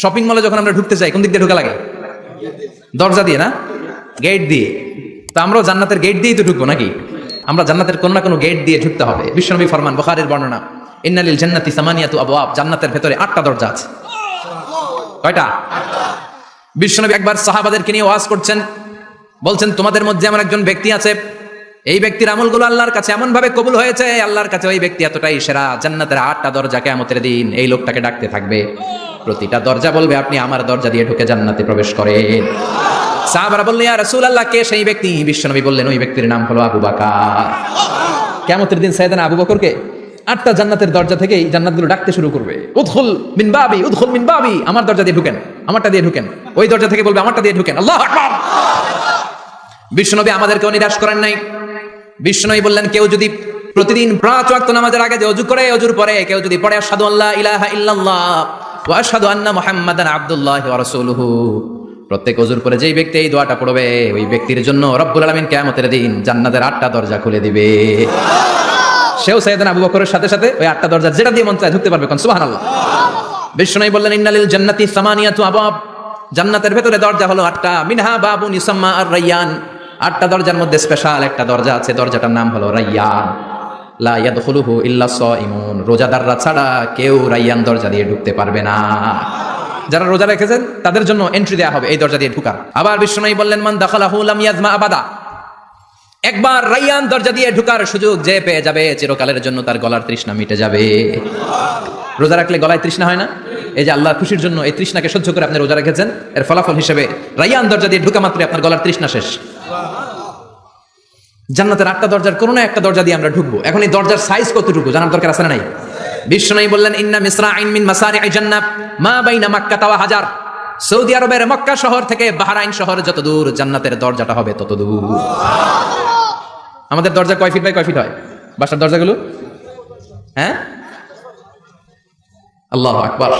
Shopping মলে যখন আমরা ঢুকতে চাই কোন দিক দিয়ে ঢোকা লাগে? দরজা দিয়ে না? গেট দিয়ে। তো আমরাও জান্নাতের গেট দিয়েই তো ঢুকবো নাকি? আমরা জান্নাতের কোনো না কোনো গেট দিয়ে ঢুকতে হবে। বিশ্বনবী ফরমান, বখারের বর্ণনা ইন্নালিল জান্নাতি সামানিয়াতু আবওয়াব জান্নাতের ভেতরে আটটা দরজা আছে। কয়টা? বিশ্বনবী একবার সাহাবাদেরকে নিয়ে ওয়াজ করছেন। বলছেন, তোমাদের মধ্যে এমন একজন ব্যক্তি আছে, এই ব্যক্তির আমলগুলো আল্লাহর কাছে এমন ভাবে কবুল হয়েছে, আল্লাহর কাছে ওই ব্যক্তি এতটাই সেরা, জান্নাতের আটটা দরজা কেমতের দিন এই লোকটাকে ডাকতে থাকবে। প্রতিটা দরজা বলবে, আপনি আমার দরজা দিয়ে ঢুকে জান্নাতে প্রবেশ করেন। সাহাবারা বললেন, ইয়া রাসূলুল্লাহ, কে সেই ব্যক্তি? বিশ্বনবী বললেন, ওই ব্যক্তির নাম হলো আবু বকর। কেমতের দিন সাইয়েদানা আবু বকরকে আটটা জান্নাতের দরজা থেকেই জান্নাতগুলো ডাকতে শুরু করবে। উদখুল মিন বাবি, উদখুল মিন বাবি, আমার দরজা দিয়ে ঢুকেন, আমারটা দিয়ে ঢুকেন। ওই দরজা থেকে বলবে, আমারটা দিয়ে ঢুকেন, আল্লাহ আকবার। বিশ্বনবী আমাদেরকেও নিরাশ করেন নাই। বিষ্ণুই বললেন, কেউ যদি প্রতিদিন পাঁচ ওয়াক্ত নামাজের আগে যে অজু করে, অজুর পরে, কেউ যদি পড়ে, আশহাদু আল্লাহ ইলাহা ইল্লাল্লাহ। ওয়া আশহাদু আন্না মুহাম্মাদান আবদুল্লাহ রাসূলুহু। প্রত্যেক অজুর পরে যেই ব্যক্তি এই দোয়াটা পড়বে, ওই ব্যক্তির জন্য রব্বুল আলামিন কিয়ামতের দিন জান্নাতের আটটা দরজা খুলে দিবে। সেও সাইয়েদানা আবু বকরের সাথে সাথে ওই আটটা দরজা যেটা দিয়ে মন চায় ঢুকতে পারবে কোন, সুবহানাল্লাহ। বিষ্ণুই বললেন, ইন্নালিল জান্নাতি সামানিয়াতু আবাব জান্নাতের ভেতরে দরজা হলো আটটা। মিনহা বাবুন ইউসাম্মা আর রাইয়ান। আটটা দরজার মধ্যে স্পেশাল একটা দরজা আছে, দরজাটার নাম হলো রাইয়ান। লা ইয়াদখুলুহু ইল্লা সাইমুন রোজাদাররা ছাড়া কেউ রাইয়ান দরজা দিয়ে ঢুকতে পারবে না। যারা রোজা রেখেছেন, তাদের জন্য এন্ট্রি দেওয়া হবে, এই দরজা দিয়ে ঢুকার। আবার বিষ্ণুই বললেন, মান দাখালাহু লাম ইয়াজমা আবাদা। একবার রাইয়ান দরজা দিয়ে ঢুকার সুযোগ যে পেয়ে যাবে, চিরকালের জন্য তার গলার তৃষ্ণা মিটে যাবে। রোজা রাখলে গলায় তৃষ্ণা হয় না? এই যে আল্লাহর খুশির জন্য এই তৃষ্ণাকে সহ্য করে আপনি রোজা রেখেছেন, এর ফলাফল হিসেবে রাইয়ান দরজা দিয়ে ঢুকা মাত্রই আপনার গলার তৃষ্ণা শেষ। জান্নাতের আটটা দরজার কোনো না একটা দরজা দিয়ে আমরা ঢুকবো। এখন এই দরজার সাইজ কতটুকু? জানার দরকার না নাই? বিষ্ণু বললেন, ইন্না মিসরা আইন মিন মাসারি আই জান্নাত, মা বাইনা মাক্কা তাওয়া হাজার। সৌদি আরবের মক্কা শহর থেকে বাহরাইন শহর যত দূর, জান্নাতের দরজাটা হবে তত দূর। আমাদের দরজা কয় ফিট বাই কয় ফিট হয়? বাসার দরজাগুলো? হ্যাঁ? আল্লাহ আকবার।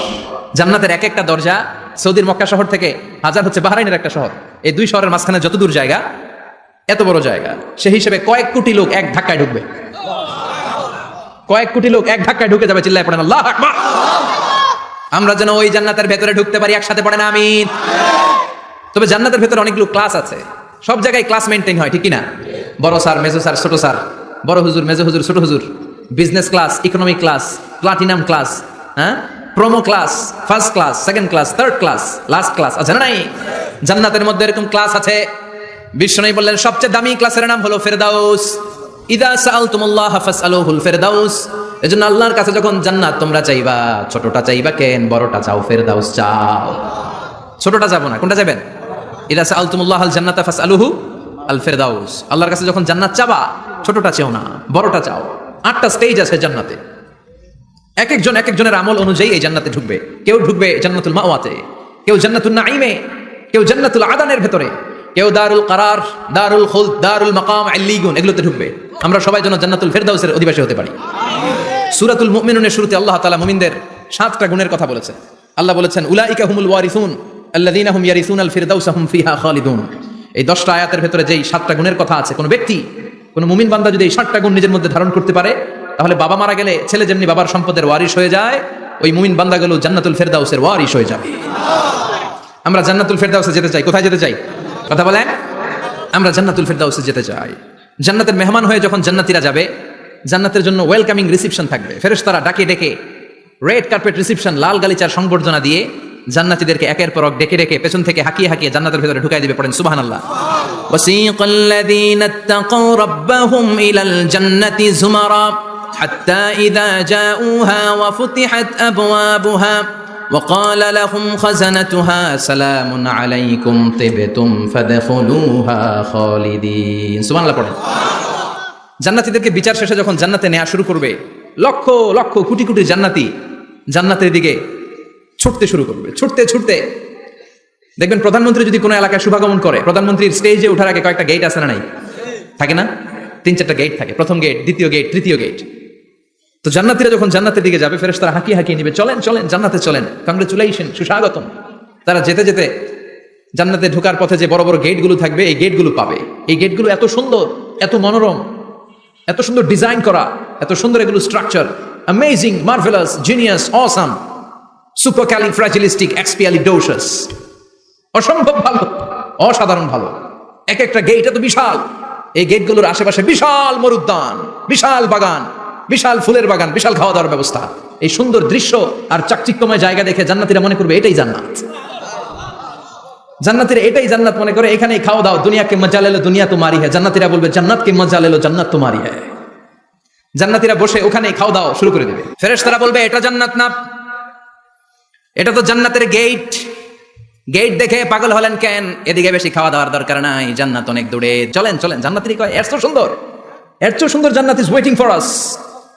জান্নাতের এক একটা দরজা সৌদির মক্কা শহর থেকে, হাজার হচ্ছে বাহরাইনের একটা শহর। এই দুই শহরের মাঝখানে যত দূর জায়গা এত বড় জায়গা। সেই হিসেবে কয়েক কোটি লোক এক ধাক্কায় ঢুকবে। কয়েক কোটি লোক এক ধাক্কায় ঢুকে যাবে চিল্লায় পড়েন আল্লাহ আমরা যেন ওই জান্নাতের ভেতরে ঢুকতে পারি, একসাথে পড়েন, আমিন। তবে জান্নাতের ভেতরে অনেকগুলো ক্লাস আছে। সব জায়গায় ক্লাস মেনটেন হয়, ঠিক না? বড় স্যার, মেজো স্যার, ছোট স্যার, বড় হুজুর, মেজো হুজুর, ছোট হুজুর business class economic class platinum class হ্যাঁ? Promo class first class second class third class last class আছে না নাই? জান্নাতের মধ্যে এরকম ক্লাস আছে। বিষ্ণু বললেন, সবচেয়ে দামি ক্লাসের নাম হলো ফেরদাউস। ইদা সাআলতুমুল্লাহ ফাসআলুহুল ফেরদাউস। এজন্য আল্লাহর কাছে যখন জান্নাত, তোমরা চাইবা, ছোটটা চাইবা কেন, বড়টা চাও, ফেরদাউস চাও। ছোটটা যাব না, কোনটা যাবেন ইদা সাআলতুমুল্লাহ আল জান্নাত ফাসআলুহু আল ফেরদাউস আল্লাহর কাছে যখন জান্নাত চাবা, ছোটটা চাও না, বড়টা চাও। আটটা স্টেজ আছে জান্নাতে। এক একজন এক একজনের আমল অনুযায়ী এই জান্নাতে ঢুকবে। কেউ ঢুকবে জান্নাতুল মাওয়াতে, কেউ জান্নাতুল নাইমে কেউ জান্নাতুল আদানের ভেতরে। কেউ দারুল কারার, দারুল খুল দারুল মাকাম আল্লিগুন এগুলোতে ঢুকবে। আমরা সবাই যেন জান্নাতুল ফেরদাউসের অধিবাসী হতে পারি। সুরাতুল মুমিনুনের শুরুতে আল্লাহ তাআলা মুমিনদের সাতটা গুণের কথা বলেছেন। আল্লাহ বলেছেন, উলাইকা হুমুল ওয়ারিসুন, আল্লাযীনা হুম ইয়ারিসুন আল ফিরদাউসা হুম ফিহা খালিদুন। এই দশটা আয়াতের ভেতরে যেই সাতটা গুণের কথা আছে, কোনো ব্যক্তি, কোনো মুমিন বান্দা যদি এই সাতটা গুণ নিজের মধ্যে ধারণ করতে পারে, তাহলে বাবা মারা গেলে ছেলে যেমনি বাবার সম্পদের ওয়ারিশ হয়ে যায়, ওই মুমিন বান্দাগুলো জান্নাতুল ফেরদাউসের ওয়ারিশ হয়ে যাবে। আমরা জান্নাতুল ফেরদাউসে যেতে চাই, কোথায় যেতে চাই? কথা বলেন আমরা জান্নাতুল ফেরদাউসে যেতে চাই জান্নাতের মেহমান হয়ে যখন জান্নাতীরা যাবে জান্নাতের জন্য ওয়েলকামিং রিসিপশন থাকবে ফেরেশতারা ডাকে ডেকে রেড কার্পেট রিসিপশন লাল গালিচার সংবর্ধনা দিয়ে জান্নাতীদেরকে একের পর এক ডেকে ডেকে পেছন থেকে হাঁকিয়ে হাঁকিয়ে জান্নাতের ভেতরে ঢুকাই দিবে পড়েন সুবহানাল্লাহ وسيق الذين اتقوا ربهم إلى الجنة زمرا حتى إذا جاءوها وفتحت أبوابها وقال لهم خزنتها سلام عليكم طبتم فادخلوها خالدين سبحان الله পড়েন জান্নাতীদেরকে বিচার শেষে যখন জান্নাতে নেওয়া শুরু করবে লক্ষ লক্ষ কোটি কোটি জান্নাতি জান্নাতের দিকে ছুটতে শুরু করবে ছুটতে ছুটতে দেখবেন প্রধানমন্ত্রী যদি কোনো এলাকায় শুভাগমন করে প্রধানমন্ত্রীর স্টেজে ওঠার আগে কয়েকটা গেট আছে না নাই থাকে না তিন চারটা গেট থাকে প্রথম গেট দ্বিতীয় গেট তৃতীয় গেট তো জান্নাতিরা যখন জান্নাতের দিকে যাবে ফেরেস তারা হাঁকিয়ে হাঁকিয়ে নিবে, চলেন চলেন, জান্নাতে চলেন কংগ্রেচুলেশন সুস্বাগতম। তারা যেতে যেতে জান্নাতে ঢোকার পথে যে বড় বড় গেটগুলো থাকবে, এই গেটগুলো পাবে। এই গেটগুলো এত সুন্দর, এত মনোরম, এত সুন্দর ডিজাইন করা, এত সুন্দর এগুলো structure amazing marvellous genius awesome supercalifragilisticexpialidocious অসম্ভব ভালো, অসাধারণ ভালো। এক একটা গেট এত বিশাল, এই গেটগুলোর আশেপাশে বিশাল মরুদ্যান, বিশাল বাগান। বিশাল ফুলের বাগান, বিশাল খাওয়া দাওয়ার ব্যবস্থা। এই সুন্দর দৃশ্য আর চাকচিক্যময় জায়গা দেখে জান্নাতিরা মনে করবে এটাই জান্নাত। জান্নাতিরা এটাই জান্নাত মনে করে, এখানেই খাওয়া দাও দুনিয়াকে মজা লেলো দুনিয়া তোমারি হ্যাঁ জান্নাতিরা বলবে, জান্নাতকে মজা লেলো জান্নাত তোমারি হ্যাঁ জান্নাতিরা বসে ওখানেই খাওয়া দাও শুরু করে দেবে। ফেরেশ তারা বলবে, এটা জান্নাত না। এটা তো জান্নাতের গেট। গেট দেখে পাগল হলেন কেন? এদিকে বেশি খাওয়া দাওয়ার দরকার নাই, জান্নাত অনেক দূরে। চলেন চলেন, জান্নাতেরই কয়, এর তো সুন্দর, এর তো সুন্দর জান্নাত ইজ ওয়েটিং ফর আস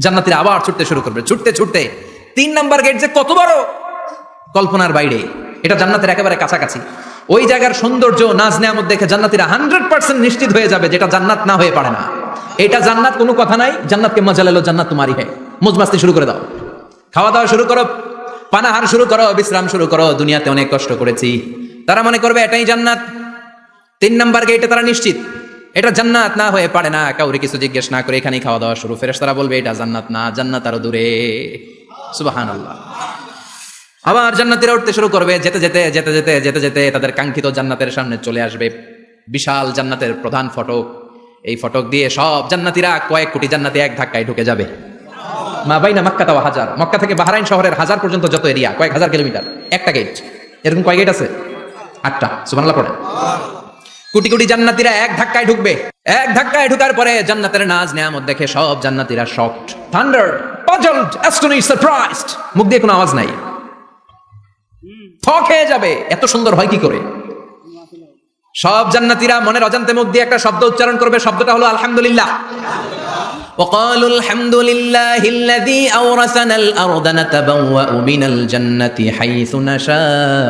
জান্নাতিরা আবার ছুটতে শুরু করবে। ছুটতে ছুটতে। তিন নাম্বার গেট যে কত বড়? কল্পনার বাইরে। এটা জান্নাতের একেবারে কাছাকাছি। ওই জায়গার সৌন্দর্য, নাজ নেয়ামত দেখে জান্নাতিরা হান্ড্রেড পার্সেন্ট নিশ্চিত হয়ে যাবে যেটা জান্নাত না হয়ে পারে না। এটা জান্নাত কোনো কথা নাই, জান্নাতকে মজা লেলো জান্নাত তোমারই হে। মুজমাস্তি শুরু করে দাও। খাওয়া দাওয়া শুরু করো, পানাহার শুরু করো, বিশ্রাম শুরু করো, দুনিয়াতে অনেক কষ্ট করেছি। তারা মনে করবে এটাই জান্নাত। তিন নাম্বার গেটে তারা নিশ্চিত। এটা জান্নাত না হয়ে পারে না। কাউরে কিছু জিজ্ঞেস না করে এখানেই খাওয়া দাওয়া শুরু। ফেরেস তারা বলবে, এটা জান্নাত না, জান্নাত আরও দূরে। সুবাহান আল্লাহ আবার জান্নাতিরা উঠতে শুরু করবে, যেতে যেতে যেতে যেতে যেতে যেতে তাদের কাঙ্ক্ষিত জান্নাতের সামনে চলে আসবে। বিশাল জান্নাতের প্রধান ফটক। এই ফটক দিয়ে সব জান্নাতিরা কয়েক কোটি জান্নাতি এক ধাক্কায় ঢুকে যাবে। মা বাইনা মক্কা তাও হাজার। মক্কা থেকে বাহরাইন শহরের হাজার পর্যন্ত যত এরিয়া, কয়েক হাজার কিলোমিটার। একটা গেট এরকম কয় গেট আছে? আটটা। সুবহানাল্লাহ পড়ে কোটি কোটি জান্নাতিরা এক ধাক্কায় ঢুকবে এক ধাক্কায় ঢুকার পরে জান্নাতের নাজ নেয়ামত দেখে সব জান্নাতিরা shocked thunder puzzled astonish surprised মুখ দিয়ে কোনো আওয়াজ নাই থক হয়ে যাবে এত সুন্দর হয় কি করে সব জান্নাতীরা মনের অজান্তে মুখ দিয়ে একটা শব্দ উচ্চারণ করবে শব্দটা হলো আলহামদুলিল্লাহ وقالوا الحمد لله الذي أورثنا الأرض نتبوأ من الجنة حيث نشاء